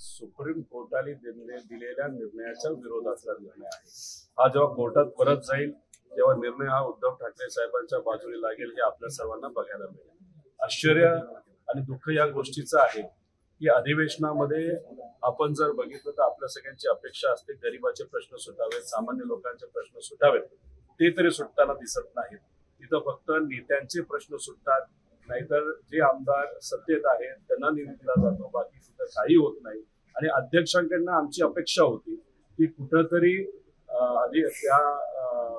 Supreme कोर्टाने दिलेल्या निर्णयाच्या विरोधातला निर्णय आहे. हा जेव्हा कोर्टात परत जाईल तेव्हा निर्णय हा उद्धव ठाकरे साहेबांच्या बाजूने लागेल हे आपल्या सर्वांना बघायला मिळेल. आश्चर्य आणि दुःख या गोष्टीचं आहे की अधिवेशनामध्ये आपण जर बघितलं तर आपल्या सगळ्यांची अपेक्षा असते गरिबाचे प्रश्न सुटावेत सामान्य लोकांचे प्रश्न सुटावेत. ते तरी सुटताना दिसत नाहीत. तिथं फक्त नेत्यांचे प्रश्न सुटतात नाहीतर जे आमदार सत्तेत आहेत त्यांना निधी दिला जातो बाकी तिथं काही होत नाही. आणि अध्यक्षांकडनं आमची अपेक्षा होती की कुठंतरी त्या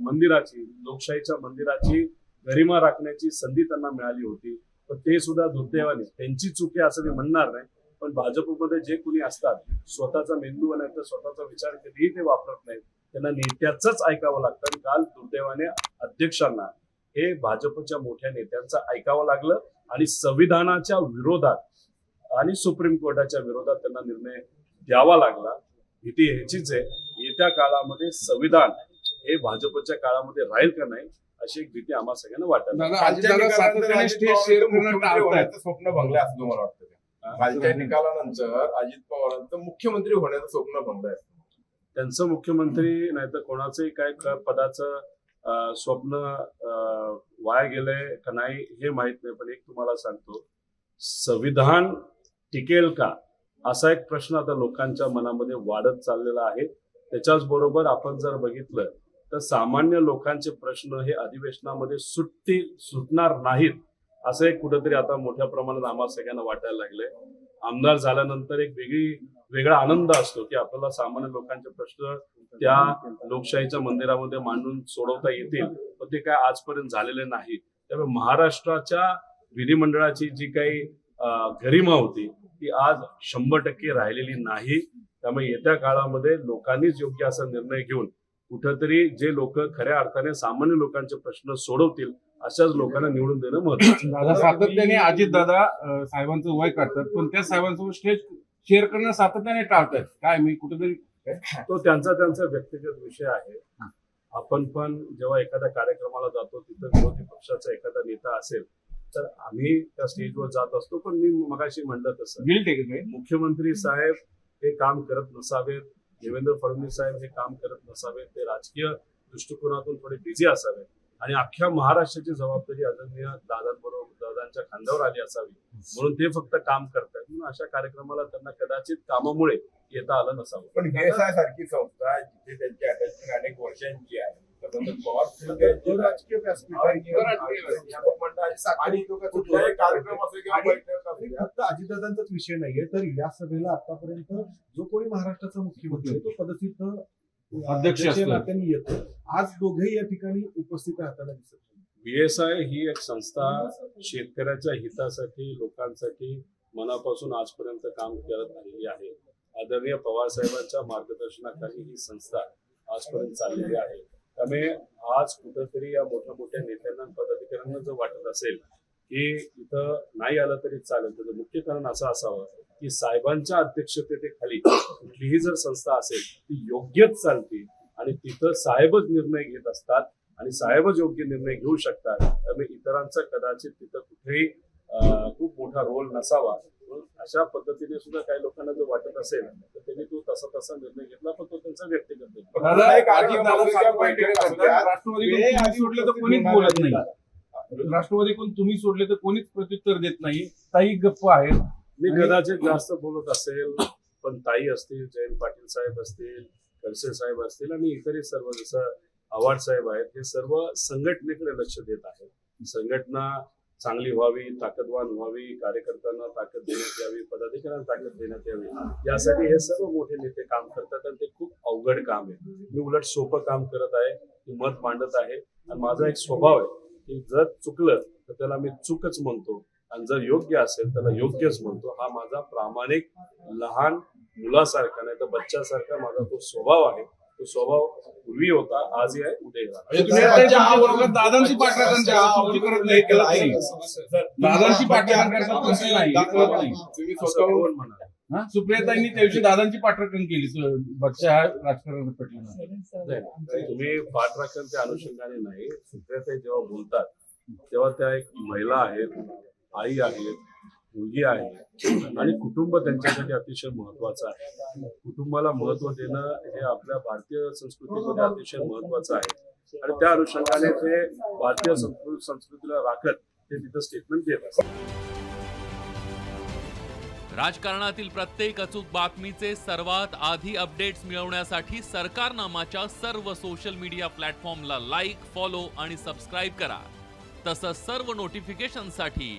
मंदिराची लोकशाहीच्या मंदिराची गरिमा राखण्याची संधी त्यांना मिळाली होती. पण ते सुद्धा दुर्दैवाने त्यांची चुकी असं मी म्हणणार नाही पण भाजपमध्ये जे कुणी असतात स्वतःचा मेंदू नाही तर स्वतःचा विचार कधीही ते वापरत नाहीत. त्यांना नेत्याचंच ऐकावं लागतं आणि काल दुर्दैवाने अध्यक्षांना हे भाजपच्या मोठ्या नेत्यांचं ऐकावं लागलं आणि संविधानाच्या विरोधात आणि सुप्रीम कोर्टाच्या विरोधात त्यांना निर्णय द्यावा लागला. भीती ह्याचीच आहे. येत्या काळामध्ये संविधान हे भाजपच्या काळामध्ये राहील का नाही अशी एक भीती आम्हा सगळ्यांना वाटत स्वप्न भंगलं असं तुम्हाला वाटतं? कालच्या निकालानंतर अजित पवारांचं मुख्यमंत्री होण्याचं स्वप्न भंगलंय त्यांचं मुख्यमंत्री नाही तर कोणाचंही काय पदाचं स्वप्न वाया गेलंय का नाही हे माहीत नाही पण एक तुम्हाला सांगतो. संविधान टिकेल का? असा एक प्रश्न आता लोकांच्या मनामध्ये वाढत चाललेला आहे. त्याच्याच बरोबर आपण जर बघितलं तर सामान्य लोकांचे प्रश्न हे अधिवेशनामध्ये सुटतील सुटणार नाहीत असं एक कुठंतरी आता मोठ्या प्रमाणात आम्हाला सगळ्यांना वाटायला लागलंय. आमदार झाल्यानंतर एक वेगळी वेगळा आनंद असतो की आपल्याला सामान्य लोकांचे प्रश्न त्या लोकशाहीच्या मंदिरामध्ये मांडून सोडवता येतील पण ते काय आजपर्यंत झालेले नाही. त्यामुळे महाराष्ट्राच्या विधिमंडळाची जी काही गरिमा होती ती आज शंभर टक्के राहिलेली नाही. त्यामुळे येत्या काळामध्ये लोकांनीच योग्य असा निर्णय घेऊन कुठंतरी जे लोक खऱ्या अर्थाने सामान्य लोकांचे प्रश्न सोडवतील अशाच लोकांना निवडून देणं महत्वाचं दादा सातत्याने अजित दादा साहेबांचं वय काढतात पण त्या साहेबांसोबत स्टेज शेअर करणं सातत्याने टाळतात काय मी कुठेतरी तो त्यांचा त्यांचा व्यक्तिगत विषय आहे. आपण पण जेव्हा एखाद्या कार्यक्रमाला जातो तिथं विरोधी पक्षाचा एखादा नेता असेल तर आम्ही त्या स्टेजवर जात असतो पण मी मगाशी म्हणलं तसं? मुख्यमंत्री साहेब हे काम करत नसावेत देवेंद्र फडणवीस साहेब हे काम करत नसावेत ते राजकीय दृष्टिकोनातून थोडे बिझी असावेत. आणि अख्ख्या महाराष्ट्राची जबाबदारी आदरणीय दादांबरोबर दादांच्या खांद्यावर आली असावी. म्हणून ते फक्त काम करतात म्हणून अशा कार्यक्रमाला त्यांना कदाचित कामामुळे येता आलं नसावं. पण सारखी संस्था जिथे त्यांची अटॅचमेंट अनेक वर्षांची आहे. अजितदादांचाच विषय नाहीये. तर या सभेला आतापर्यंत जो कोणी महाराष्ट्राचा मुख्यमंत्री तो पदसिद्ध अध्यक्ष येतो आज दोघेही या ठिकाणी उपस्थित राहताना दिसत बीएसआय ही एक संस्था शेतकऱ्याच्या हितासाठी लोकांसाठी मनापासून आजपर्यंत काम करत आलेली आहे. आदरणीय पवार साहेबांच्या मार्गदर्शनाखाली ही संस्था आजपर्यंत चाललेली आहे. त्यामुळे आज कुठंतरी या मोठ्या मोठ्या नेत्यांना पदाधिकाऱ्यांना जर वाटत असेल की इथं नाही आलं तरी चालेल त्याचं मुख्य कारण असं असावं की साहेबांच्या अध्यक्षतेखाली कुठलीही जर संस्था असेल ती योग्यच चालते. आणि तिथं साहेबच निर्णय घेत असतात आणि साहेबच योग्य निर्णय घेऊ शकतात त्यामुळे इतरांचा कदाचित तिथं कुठेही खूप मोठा रोल नसावा अशा पद्धतीने सुद्धा काही लोकांना जर वाटत असेल तर त्यांनी तो तसा तसा निर्णय घेतला पण तो त्यांचा व्यक्तिगत. राष्ट्रवादीकडून वेळेआधी तुम्ही सोडले तर कोणीच होणारे बोलत नाही नाही. राष्ट्रवादीकडून तुम्ही सोडले तर कोणीच प्रत्युत्तर देत नाही ताई गप्प आहेत मी कदाचित जास्त बोलत असेल पण ताई असतील जयंत पाटील साहेब असतील खडसे साहेब असतील आणि इतरही सर्व जसं आव्हाड साहेब आहेत हे सर्व संघटनेकडे लक्ष देत आहेत. संघटना चांगली व्हावी ताकदवान व्हावी कार्यकर्त्यांना ताकद देण्यात यावी पदाधिकाऱ्यांना ताकद देण्यात यावी. यासाठी हे सर्व मोठे नेते काम करतात आणि ते खूप अवघड काम आहे. मी उलट सोपं काम करत आहे मी मत मांडत आहे. आणि माझा एक स्वभाव आहे की जर चुकलं तर त्याला मी चूकच म्हणतो. आणि जर योग्य असेल त्याला योग्यच म्हणतो. हा माझा प्रामाणिक लहान मुलासारखा नाही तर बच्च्यासारखा माझा तो स्वभाव आहे. तो स्वभाव पूर्वी होता आजही आहे. म्हणजे वर्गात दादांची तुमची करत नाही दादांची हे तुम्ही? हा? सुप्रियाताईंनी त्या दिवशी दादांची पाठराखण केली बच्चा हा राजकारणात पटला नाही, तुम्ही पाठराखणच्या अनुषंगाने नाही. सुप्रियाताई जेव्हा बोलतात तेव्हा त्या एक महिला आहेत आई आहेत मुलगी आहे. आणि कुटुंब त्यांच्यासाठी अतिशय महत्वाचं आहे. कुटुंबाला महत्त्व देणं हे आपल्या भारतीय संस्कृतीमध्ये अतिशय महत्वाचं आहे. आणि त्या अनुषंगाने ते भारतीय संस्कृतीला राखत ते तिथं स्टेटमेंट देत असतात. राजकारणातील प्रत्येक अचूक बातमीचे सर्वात आधी अपडेट्स मिळवण्यासाठी सरकारनामाच्या सर्व सोशल मीडिया प्लॅटफॉर्मला लाईक फॉलो आणि सबस्क्राईब करा. तसंच सर्व नोटिफिकेशनसाठी